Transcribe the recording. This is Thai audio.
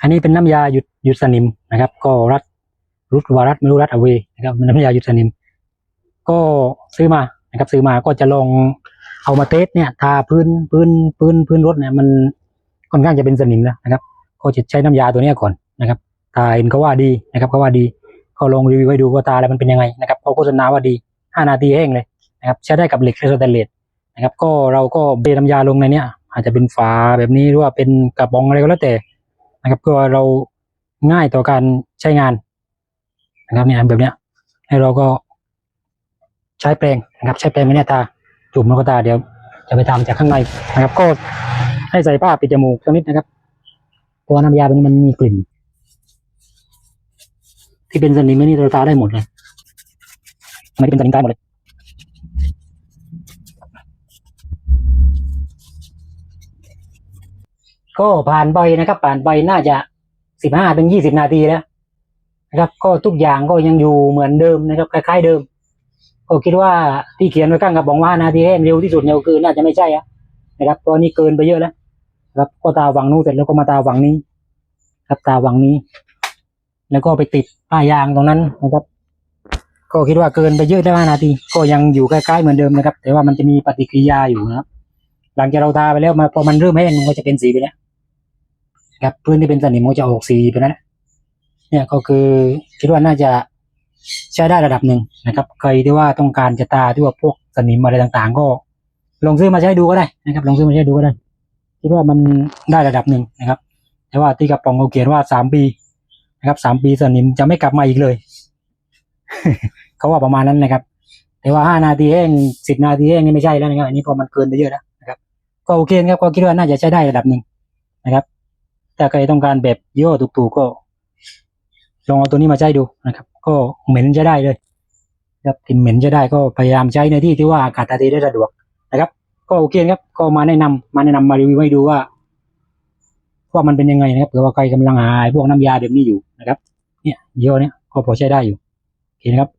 อันนี้เป็นน้ำยาหยุดหยุดสนิมนะครับ ก็รัดรุดวารัดไม่รู้รัดอเวนะครับนน้ำยาหยุดสนิม ก็ซื้อมานะครับ ซื้อมาก็จะลองเอามาเทสเนี่ยทาพื้นพื้นพื้นพื้นรถเนี่ยมันค่อนข้างจะเป็นสนิมแล้วนะครับก็จะใช้น้ำยาตัวนี้ก่อนนะครับทาเห็นเขาว่าดีนะครับเขาว่าดีก็ลองรีวิวให้ดูว่าตาแล้วมันเป็นยังไงนะครับเขาโฆษณาว่าดีห้านาทีแห้งเลยนะครับใช้ได้กับเหล็กและสแตนเลสนะครับ ก็เราก็เบน้ำยาลงในเนี้ยอาจจะเป็นฝาแบบนี้หรือว่าเป็นกระป๋องอะไรก็แล้วแต่ นะครับเพื่อเราง่ายต่อการใช้งานนะครับเนี่ยแบบเนี้ยให้เราก็ใช้แปรงนะครับ ใช้แปรงไม่แน่ยตาจุ่มแล้วก็ตาเดี๋ยว จะไปทำจากข้างในนะครับ ก็ให้ใส่ผ้าปิดจมูกสักนิดนะครับตัวน้ำยาตัวนี้มันมีกลิ่น ที่เป็นสนิมนี่เราตาได้หมดเลยไม่ได้เป็นสนิมตายหมดเลย ก็ผ่านไปนะครับ ผ่านไปน่าจะสิบห้าถึงยี่สิบนาทีแล้วนะครับก็ทุกอย่างก็ยังอยู่เหมือนเดิมนะครับคล้ายๆเดิมก็คิดว่าที่เขียนไว้ข้างกระบอกว่านาทีแห้งเร็วที่สุดเนี่ยคือน่าจะไม่ใช่อะนะครับตัวนี้เกินไปเยอะแล้วครับก็ตาวังนู้นเสร็จแล้วก็มาตาวังนี้ ครับตาวังนี้ แล้วก็ไปติดป้ายยางตรงนั้นนะครับ ก็คิดว่าเกินไปเยอะได้ห้านาที ก็ยังอยู่ใกล้ๆเหมือนเดิมนะครับ แต่ว่ามันจะมีปฏิกิริยาอยู่นะครับ หลังจากเราทาไปแล้วมาพอมันเริ่มแห้งมันก็จะเป็นสีไปแล้ว ครับพื้นที่เป็นสนิมมันก็จะออกสีไปแล้วนะเนี่ยก็คือคิดว่าน่าจะใช้ได้ระดับหนึ่งนะครับ ใครที่ว่าต้องการจะตาที่ว่าพวกสนิมอะไรต่างๆ ก็ ลองซื้อมาใช้ดูก็ได้นะครับ ลองซื้อมาใช้ดูก็ได้คิดว่ามันได้ระดับหนึ่งนะครับ แต่ว่าที่กระป๋องเขาเขียนว่าสามปีนะครับสามปีสนิมจะไม่กลับมาอีกเลย เขาว่าประมาณนั้นนะครับ แต่ว่าห้านาทีแห้งสิบนาทีแห้งนี่ไม่ใช่แล้วนะครับอันนี้พอมันเกินไปเยอะแล้วนะครับ ก็โอเคนะครับก็คิดว่าน่าจะใช้ได้ระดับหนึ่งนะครับ ถ้าใครต้องการแบบย่อถูกๆก็ ลองเอาตัวนี้มาใช้ดูนะครับ ก็เหม็นใช้ได้เลยครับกลิ่นเหม็นใช้ได้ก็พยายามใช้ในที่ที่ว่าอากาศถ่ายเทได้สะดวกนะครับ ก็โอเคครับ ก็มาแนะนำมาแนะนำมารีวิวให้ดูว่าว่ามันเป็นยังไงนะครับเผื่อว่าใครกำลังหาไอ้พวกน้ำยาแบบนี้อยู่นะครับ เนี่ยย่อเนี้ยก็พอใช้ได้อยู่โอเคนะครับ